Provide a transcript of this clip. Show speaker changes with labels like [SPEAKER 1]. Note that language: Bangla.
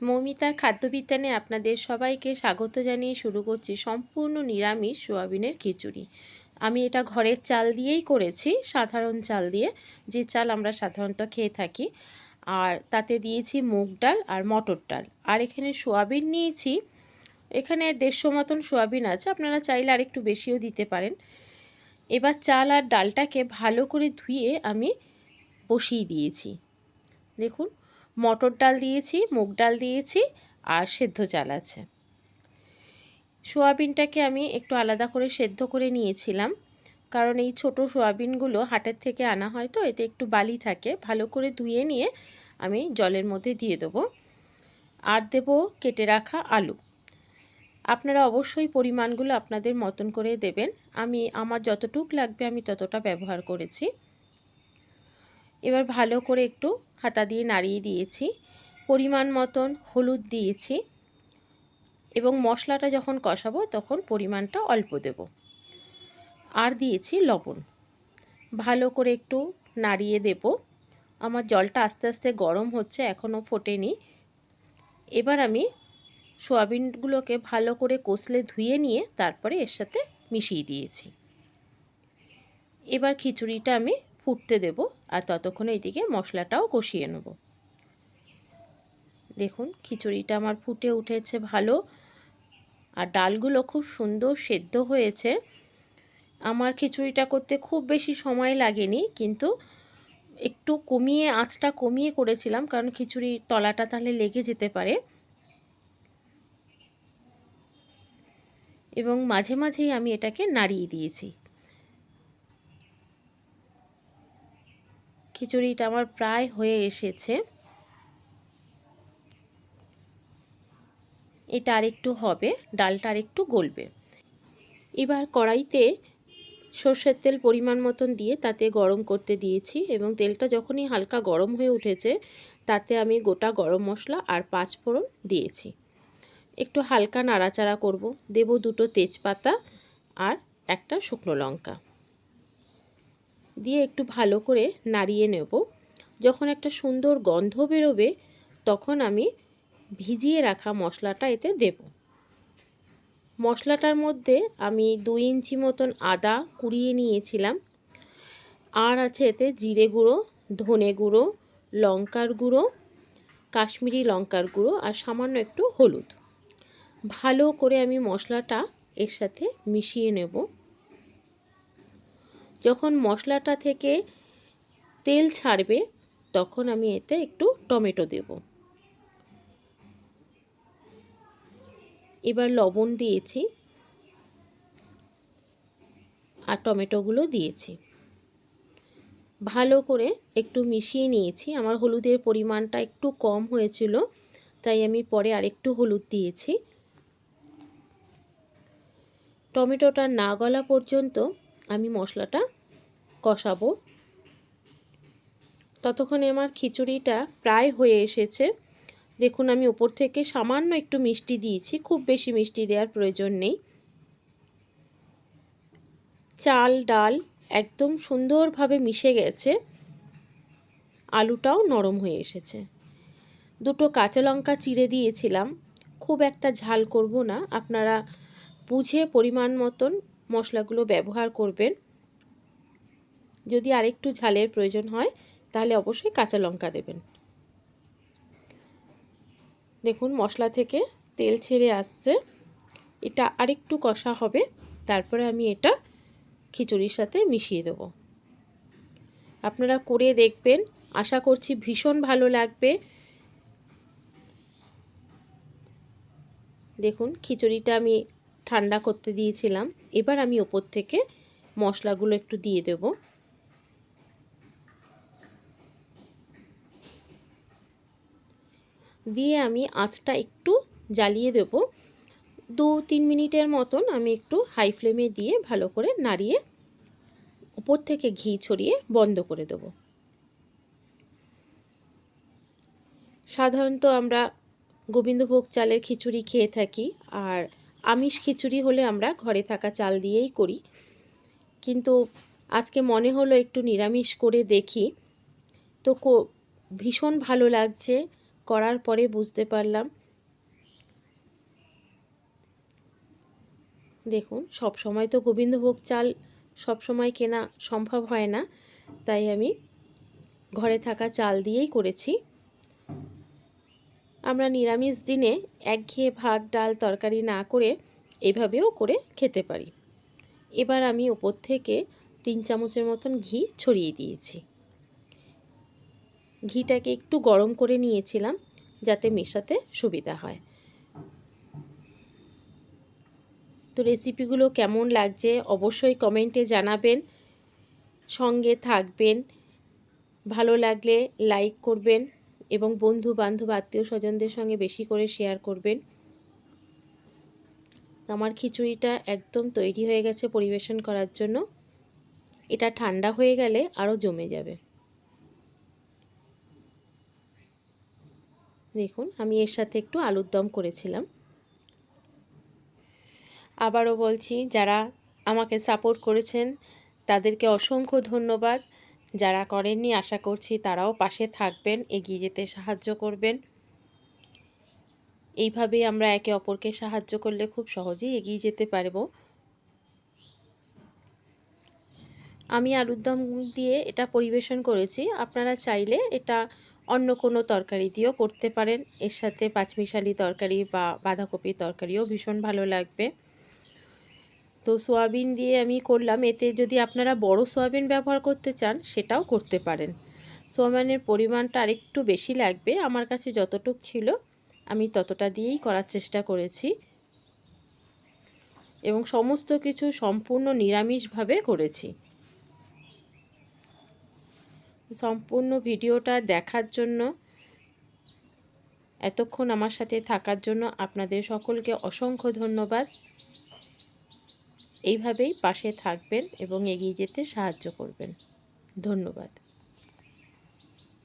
[SPEAKER 1] মৌমিতার খাদ্যবিজ্ঞানে আপনাদের সবাইকে স্বাগত জানিয়ে শুরু করছি সম্পূর্ণ নিরামিষ সোয়াবিনের খিচুড়ি। আমি এটা ঘরের চাল দিয়েই করেছি, সাধারণ চাল দিয়ে। যে চাল আমরা সাধারণত খেয়ে থাকি। আর তাতে দিয়েছি মুগ ডাল আর মটর ডাল। আর এখানে সোয়াবিন নিয়েছি। এখানে দেড়শো মতন সোয়াবিন আছে। আপনারা চাইলে আর একটু বেশিও দিতে পারেন। এবার চাল আর ডালটাকে ভালো করে ধুয়ে আমি বসিয়ে দিয়েছি। দেখুন মটর ডাল দিয়েছি, মুগ ডাল দিয়েছি আর সেদ্ধ চাল আছে। সোয়াবিনটাকে আমি একটু আলাদা করে সেদ্ধ করে নিয়েছিলাম, কারণ এই ছোট সোয়াবিনগুলো হাটের থেকে আনা হয় তো, এতে একটু বালি থাকে। ভালো করে ধুয়ে নিয়ে আমি জলের মধ্যে দিয়ে দেবো। আর দেবো কেটে রাখা আলু। আপনারা অবশ্যই পরিমাণগুলো আপনাদের মতন করে দেবেন। আমি, আমার যতটুক লাগবে আমি ততটা ব্যবহার করেছি। এবার ভালো করে একটু হাতা দিয়ে নাড়িয়ে দিয়েছি। পরিমাণ মতন হলুদ দিয়েছি এবং মশলাটা যখন কষাবো তখন পরিমাণটা অল্প দেব। আর দিয়েছি লবণ। ভালো করে একটু নাড়িয়ে দেব। আমার জলটা আস্তে আস্তে গরম হচ্ছে, এখনও ফোটেনি। এবার আমি সোয়াবিনগুলোকে ভালো করে কষলে ধুয়ে নিয়ে তারপরে এর সাথে মিশিয়ে দিয়েছি। এবার খিচুড়িটা আমি ফুটতে দেব আর ততক্ষণে এদিকে মশলাটাও কষিয়ে নেব। দেখুন, খিচুড়িটা আমার ফুটে উঠেছে ভালো আর ডালগুলো খুব সুন্দর সেদ্ধ হয়েছে। আমার খিচুড়িটা করতে খুব বেশি সময় লাগেনি, কিন্তু একটু কমিয়ে, আঁচটা কমিয়ে করেছিলাম, কারণ খিচুড়ির তলাটা তাহলে লেগে যেতে পারে। এবং মাঝে মাঝেই আমি এটাকে নাড়িয়ে দিয়েছি। খিচুড়িটা আমার প্রায় হয়ে এসেছে। এটা আরেকটু হবে, ডালটা আরেকটু গলবে। এবার কড়াইতে সর্ষের তেল পরিমাণ মতন দিয়ে তাতে গরম করতে দিয়েছি এবং তেলটা যখনই হালকা গরম হয়ে উঠেছে, তাতে আমি গোটা গরম মশলা আর পাঁচ ফোড়ন দিয়েছি। একটু হালকা নাড়াচাড়া করব। দেব দুটো তেজপাতা আর একটা শুকনো লঙ্কা। দিয়ে একটু ভালো করে নাড়িয়ে নেব। যখন একটা সুন্দর গন্ধ বেরোবে, তখন আমি ভিজিয়ে রাখা মশলাটা এতে দেব। মশলাটার মধ্যে আমি দুই ইঞ্চি মতন আদা কুড়িয়ে নিয়েছিলাম। আর আছে এতে জিরে গুঁড়ো, ধনে গুঁড়ো, লঙ্কার গুঁড়ো, কাশ্মীরি লঙ্কার গুঁড়ো আর সামান্য একটু হলুদ। ভালো করে আমি মশলাটা এর সাথে মিশিয়ে নেব। যখন মশলাটা থেকে তেল ছাড়বে, তখন আমি এতে একটু টমেটো দেব। এবার লবণ দিয়েছি আর টমেটোগুলো দিয়েছি। ভালো করে একটু মিশিয়ে নিয়েছি। আমার হলুদের পরিমাণটা একটু কম হয়েছিল, তাই আমি পরে আরেকটু হলুদ দিয়েছি। টমেটোটা না গলা পর্যন্ত আমি মশলাটা কষাবো। ততক্ষণে আমার খিচুড়িটা প্রায় হয়ে এসেছে। দেখুন, আমি উপর থেকে সামান্য একটু মিষ্টি দিয়েছি, খুব বেশি মিষ্টি দেওয়ার প্রয়োজন নেই। চাল, ডাল একদম সুন্দরভাবে মিশে গেছে। আলুটাও নরম হয়ে এসেছে। দুটো কাঁচা লঙ্কা চিড়ে দিয়েছিলাম। খুব একটা ঝাল করব না। আপনারা বুঝে পরিমাণ মতন মশলাগুলো ব্যবহার করবেন। যদি আরেকটু ঝালের প্রয়োজন হয়, তাহলে অবশ্যই কাঁচা লঙ্কা দেবেন। দেখুন, মশলা থেকে তেল ছেড়ে আসছে। এটা আরেকটু কষা হবে, তারপরে আমি এটা খিচুড়ির সাথে মিশিয়ে দেব। আপনারা করে দেখবেন, আশা করছি ভীষণ ভালো লাগবে। দেখুন, খিচুড়িটা আমি ঠান্ডা করতে দিয়েছিলাম। এবার আমি ওপর থেকে মশলাগুলো একটু দিয়ে দেব। দিয়ে আমি আঁচটা একটু জ্বালিয়ে দেব। দু তিন মিনিটের মতন আমি একটু হাই ফ্লেমে দিয়ে ভালো করে নাড়িয়ে উপর থেকে ঘি ছড়িয়ে বন্ধ করে দেব। সাধারণত আমরা গোবিন্দভোগ চালের খিচুড়ি খেয়ে থাকি আর আমিষ খিচুড়ি হলে আমরা ঘরে থাকা চাল দিয়েই করি। কিন্তু আজকে মনে হলো একটু নিরামিষ করে দেখি। তো ভীষণ ভালো লাগছে। করার পরে বুঝতে পারলাম। দেখুন, সব সময় তো গোবিন্দভোগ চাল সব সময় কেনা সম্ভব হয় না, তাই আমি ঘরে থাকা চাল দিয়েই করেছি। আমরা নিরামিষ দিনে একঘেয়ে ভাত, ডাল, তরকারি না করে এভাবেও করে খেতে পারি। এবার আমি ওপর থেকে তিন চামচের মতন ঘি ছড়িয়ে দিয়েছি। ঘিটাকে একটু গরম করে নিয়েছিলাম যাতে মেশাতে সুবিধা হয়। তো রেসিপিগুলো কেমন লাগছে অবশ্যই কমেন্টে জানাবেন। সঙ্গে থাকবেন। ভালো লাগলে লাইক করবেন এবং বন্ধু বান্ধব আত্মীয় স্বজনদের সঙ্গে বেশি করে শেয়ার করবেন। আমার খিচুড়িটা একদম তৈরি হয়ে গেছে পরিবেশন করার জন্য। এটা ঠান্ডা হয়ে গেলে আরও জমে যাবে। দেখুন, আমি এর সাথে একটু আলুর দম করেছিলাম। আবারও বলছি, যারা আমাকে সাপোর্ট করেছেন, তাদেরকে অসংখ্য ধন্যবাদ। যারা করেননি, আশা করছি তারাও পাশে থাকবেন, এগিয়ে যেতে সাহায্য করবেন। এইভাবেই আমরা একে অপরকে সাহায্য করলে খুব সহজেই এগিয়ে যেতে পারব। আমি আলুর দম দিয়ে এটা পরিবেশন করেছি। আপনারা চাইলে এটা অন্য কোনো তরকারি দিয়েও করতে পারেন। এর সাথে পাঁচমিশালি তরকারি বা বাঁধাকপির তরকারিও ভীষণ ভালো লাগবে। তো সোয়াবিন দিয়ে আমি করলাম। এতে যদি আপনারা বড় সোয়াবিন ব্যবহার করতে চান, সেটাও করতে পারেন। সোয়াবিনের পরিমাণটা আরেকটু বেশি লাগবে। আমার কাছে যতটুক ছিল, আমি ততটা দিয়েই করার চেষ্টা করেছি। এবং সমস্ত কিছু সম্পূর্ণ নিরামিষভাবে করেছি। সম্পূর্ণ ভিডিওটা দেখার জন্য, এতক্ষণ আমার সাথে থাকার জন্য আপনাদের সকলকে অসংখ্য ধন্যবাদ। এইভাবেই পাশে থাকবেন এবং এগিয়ে যেতে সাহায্য করবেন। ধন্যবাদ।